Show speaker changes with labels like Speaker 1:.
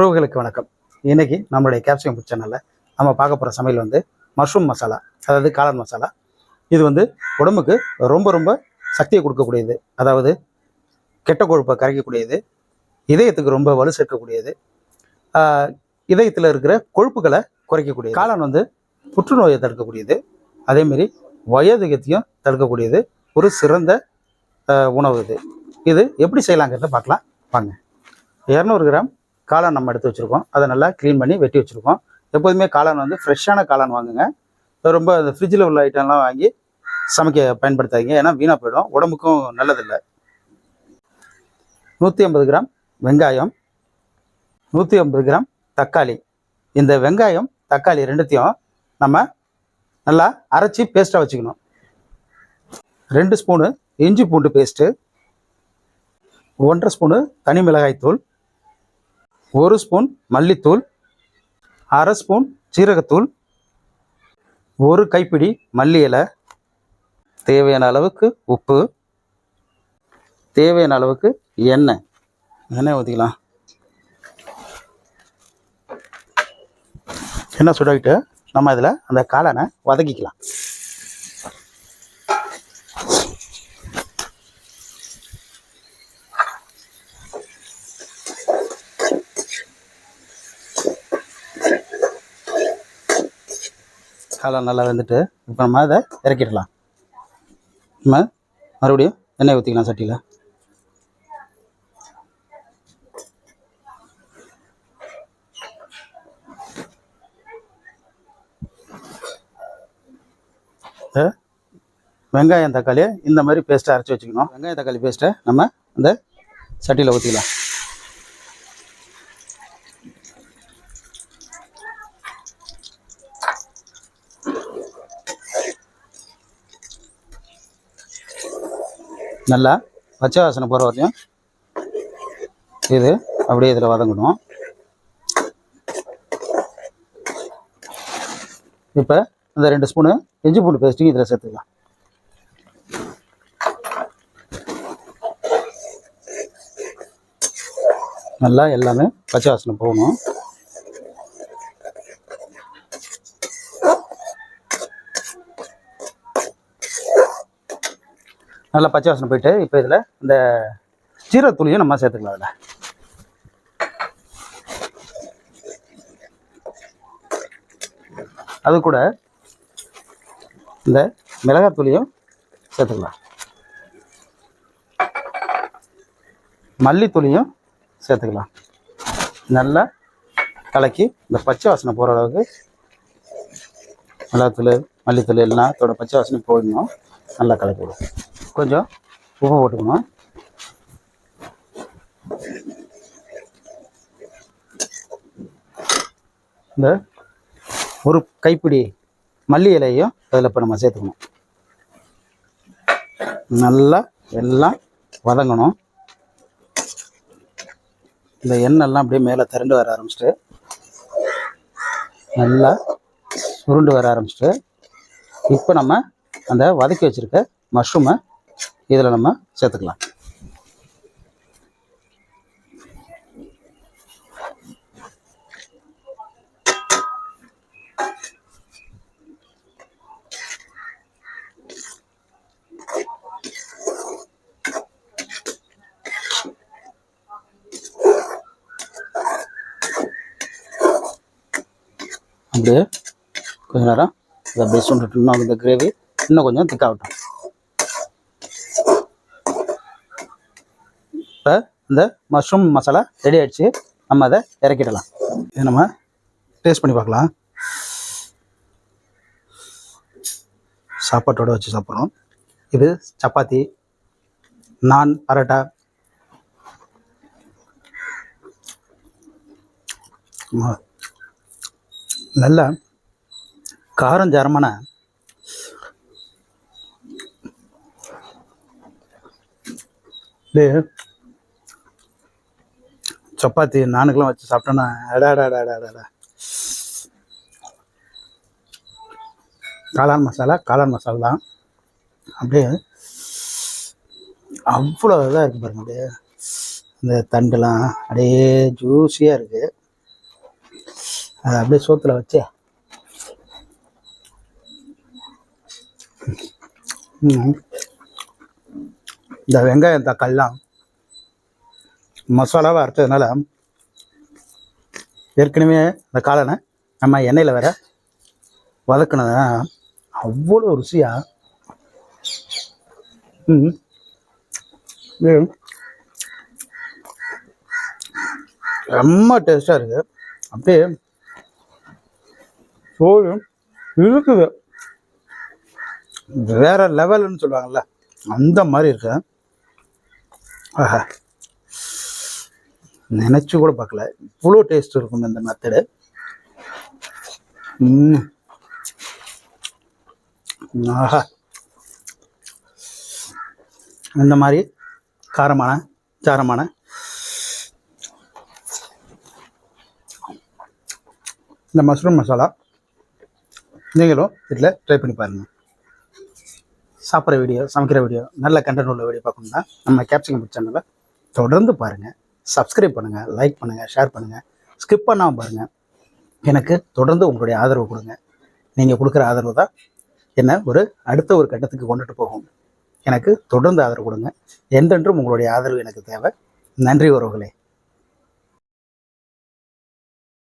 Speaker 1: உறவுகளுக்கு வணக்கம். இன்றைக்கி நம்மளுடைய கேப்சிகம் ஃபுட் சேனலில் நம்ம பார்க்க போகிற சமையல் வந்து மஷ்ரூம் மசாலா அதாவது காளான் மசாலா இது வந்து உடம்புக்கு ரொம்ப ரொம்ப சக்தியை கொடுக்கக்கூடியது. அதாவது கெட்ட கொழுப்பை கரைக்கக்கூடியது. இதயத்துக்கு ரொம்ப வலு சேர்க்கக்கூடியது. இதயத்தில் இருக்கிற கொழுப்புகளை குறைக்கக்கூடியது. காளான் வந்து புற்றுநோயை தடுக்கக்கூடியது. அதேமாரி வயோதிகத்தையும் தடுக்கக்கூடியது. ஒரு சிறந்த உணவு இது. இது எப்படி செய்யலாங்கிறத பார்க்கலாம். வாங்க. இரநூறு கிராம் காளான் நம்ம எடுத்து வச்சுருக்கோம். அதை நல்லா க்ளீன் பண்ணி வெட்டி வச்சுருக்கோம். எப்போதுமே காளான் வந்து ஃப்ரெஷ்ஷான காளான் வாங்குங்க. ரொம்ப அந்த ஃப்ரிட்ஜில் உள்ள ஐட்டம்லாம் வாங்கி சமைக்க பயன்படுத்தாதீங்க. ஏன்னா வீணாக போயிடும். உடம்புக்கும் நல்லதில்லை. நூற்றி ஐம்பது கிராம் வெங்காயம் நூற்றி ஐம்பது கிராம் தக்காளி. இந்த வெங்காயம் தக்காளி ரெண்டுத்தையும் நம்ம நல்லா அரைச்சி பேஸ்ட்டாக வச்சுக்கணும். ரெண்டு ஸ்பூனு இஞ்சி பூண்டு பேஸ்ட்டு ஒன்றரை ஸ்பூனு தனி மிளகாய் தூள் ஒரு ஸ்பூன் மல்லித்தூள் அரை ஸ்பூன் சீரகத்தூள் ஒரு கைப்பிடி மல்லி இலை தேவையான அளவுக்கு உப்பு தேவையான அளவுக்கு எண்ணெய். எண்ணெய் ஊற்றிக்கலாம் எண்ணெய் சுடாக்கிட்டு நம்ம இதில் அந்த காளானை வதக்கிக்கலாம். காளான் நல்லா வந்துட்டு இப்போ நம்ம அதை இறக்கிடலாம். நம்ம மறுபடியும் எண்ணெய் ஊற்றிக்கலாம் சட்டியில். வெங்காயம் தக்காளியை இந்த மாதிரி பேஸ்ட்டை அரைச்சி வச்சுக்கணும். வெங்காயம் தக்காளி பேஸ்ட்டை நம்ம அந்த சட்டியில் ஊற்றிக்கலாம் நல்லா பச்சை வாசனை போகிற வரையும் இது அப்படியே இதில் வதங்கணும். இப்போ இந்த ரெண்டு ஸ்பூனு இஞ்சி பூண்டு பேஸ்ட்டையும் இதில் சேர்த்துக்கலாம். நல்லா எல்லாமே பச்சை வாசனை போகணும். நல்லா பச்சை வாசனை போயிட்டு இப்போ இதில் இந்த ஜீரகத்தூளியும் நம்ம சேர்த்துக்கலாம் அதில். அது கூட இந்த மிளகாத்தூளியும் சேர்த்துக்கலாம். மல்லித்தூளியும் சேர்த்துக்கலாம். நல்லா கலக்கி இந்த பச்சை வாசனை போகிற அளவுக்கு மிளகாத்தூள் மல்லித்தூள் எல்லாம் அதோட பச்சை வாசனை போயிடணும் நல்லா கலக்கி விடும் கொஞ்சம் உப்பு போட்டுக்கணும். இந்த ஒரு கைப்பிடி மல்லி இலையும் அதில் இப்போ நம்ம சேர்த்துக்கணும். நல்லா எல்லாம் வதங்கணும். இந்த எண்ணெய்லாம் அப்படியே மேலே திரண்டு வர ஆரம்பிச்சிட்டு நல்லா சுருண்டு வர ஆரம்பிச்சிட்டு இப்போ நம்ம அந்த வதக்கி வச்சுருக்க மஷ்ரூமை இதில் நம்ம சேர்த்துக்கலாம். அப்படியே கொஞ்ச நேரம் இதை அப்படியே சுண்டுட்டு இந்த கிரேவி இன்னும் கொஞ்சம் திக்காகட்டும் இப்போ இந்த மஷ்ரூம் மசாலா ரெடி ஆகிடுச்சு நம்ம அதை இறக்கிடலாம். இதை நம்ம டேஸ்ட் பண்ணி பார்க்கலாம். சாப்பாட்டோடு வச்சு சாப்பிட்றோம். இது சப்பாத்தி நான் பரோட்டா. நல்ல காரம் ஜரமான இது சப்பாத்தி நானுக்கெல்லாம் வச்சு சாப்பிட்டோன்னா அடாடாடாடாடா காளான் மசாலா காளான் மசாலா தான். அப்படியே அவ்வளோ இதாக இருக்குது பாருங்க அப்படியே. இந்த தண்டுலாம் அப்படியே ஜூஸியாக இருக்குது அதை அப்படியே சோத்தில் வச்சு. இந்த வெங்காயம் தக்காளிலாம் மசாலாவை அரைச்சதுனால ஏற்கனவே அந்த காளானை நம்ம எண்ணெயில் வேற வதக்கினதுனா அவ்வளோ ருசியாக ரொம்ப டேஸ்ட்டாக டேஸ்டாக இருக்குது அப்படியே சோறு இருக்குது வேற லெவல்னு சொல்லுவாங்கல்ல அந்த மாதிரி இருக்கு. ஆஹா. நினச்சி கூட பார்க்கல. இவ்வளோ டேஸ்ட் இருக்கும் இந்த மெத்தடு ஆஹா. இந்த மாதிரி காரமான சாரமான இந்த மஷ்ரூம் மசாலா நீங்களும் இதில் ட்ரை பண்ணி பாருங்கள் சாப்பிட்ற வீடியோ சமைக்கிற வீடியோ நல்ல கண்டென்ட் உள்ள வீடியோ பார்க்கணும்னா நம்ம கேப்சிகம் சேனலை தொடர்ந்து பாருங்கள் சப்ஸ்கிரைப் பண்ணுங்கள் லைக் பண்ணுங்கள் ஷேர் பண்ணுங்கள் ஸ்கிப் பண்ணாமல் பாருங்கள் எனக்கு தொடர்ந்து உங்களுடைய ஆதரவு கொடுங்க. நீங்கள் கொடுக்குற ஆதரவு தான் என்னை ஒரு அடுத்த ஒரு கட்டத்துக்கு கொண்டுட்டு போகும். எனக்கு தொடர்ந்து ஆதரவு கொடுங்க. எந்தென்றும் உங்களுடைய ஆதரவு எனக்கு தேவை. நன்றி உறவுகளே.